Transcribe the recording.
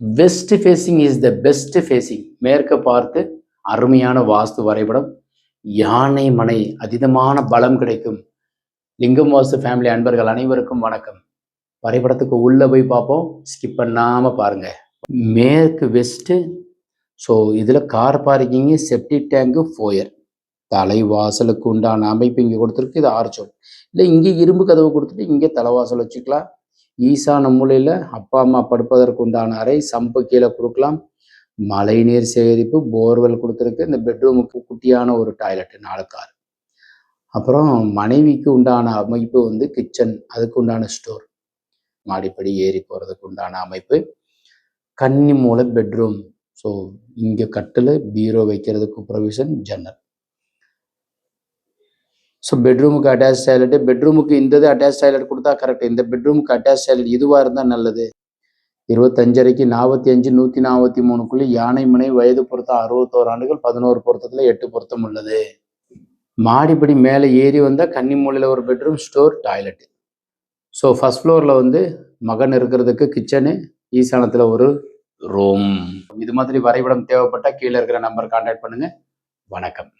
West facing is the best facing மேற்க பார்த்து அருமையான வாஸ்து வரைபடம். யானை மனை அதீதமான பலம் கிடைக்கும். லிங்கம் வாஸ்து ஃபேமிலி அன்பர்கள் அனைவருக்கும் வணக்கம். வரைபடத்துக்கு உள்ளே போய் பார்ப்போம். ஸ்கிப் பண்ணாமல் பாருங்க. மேற்கு வெஸ்ட்டு ஸோ இதில் car parking septic tank foyer தலைவாசலுக்கு உண்டான அமைப்பு இங்கே கொடுத்துருக்கு. இது ஆர்ச்சோட் இல்லை இங்கே இரும்பு கதவு கொடுத்துட்டு இங்கே தலைவாசல் வச்சுக்கலாம். ஈசான மூலையில் அப்பா அம்மா படுப்பதற்கு உண்டான அறை சம்பு கீழே கொடுக்கலாம். மழைநீர் சேகரிப்பு போர்வெல் கொடுத்துருக்கு. இந்த பெட்ரூமுக்கு குட்டியான ஒரு டாய்லெட்டு நாலு கார். அப்புறம் மனைவிக்கு உண்டான அமைப்பு வந்து கிச்சன் அதுக்கு உண்டான ஸ்டோர் மாடிப்படி ஏறி போகிறதுக்கு உண்டான அமைப்பு. கன்னி மூல பெட்ரூம் ஸோ இங்கே கட்டில் பீரோ வைக்கிறதுக்கு ப்ரொவிஷன் ஜன்னல் ஸோ பெட்ரூமுக்கு அட்டாச் டாய்லெட்டு பெட்ரூமுக்கு இந்த இது அட்டாச் டாய்லெட் கொடுத்தா கரெக்ட் இந்த பெட்ரூமுக்கு அட்டாச் டாய்லெட் இதுவாக இருந்தால் நல்லது. இருபத்தஞ்சரைக்கு நாற்பத்தி அஞ்சு நூற்றி நாற்பத்தி மூணுக்குள்ளே யானை மனை வயது பொருத்தம் அறுபத்தோரு ஆண்டுகள் பதினோரு பொருத்தத்தில் எட்டு பொருத்தம் உள்ளது. மாடிப்படி மேலே ஏறி வந்தால் கன்னி மூலையில் ஒரு bedroom store toilet so first ஃப்ளோரில் வந்து மகன் இருக்கிறதுக்கு கிச்சனு ஈசானத்தில் ஒரு ரூம் இது மாதிரி வரைபடம் தேவைப்பட்டால் கீழே இருக்கிற நம்பர் கான்டாக்ட் பண்ணுங்கள் வணக்கம்.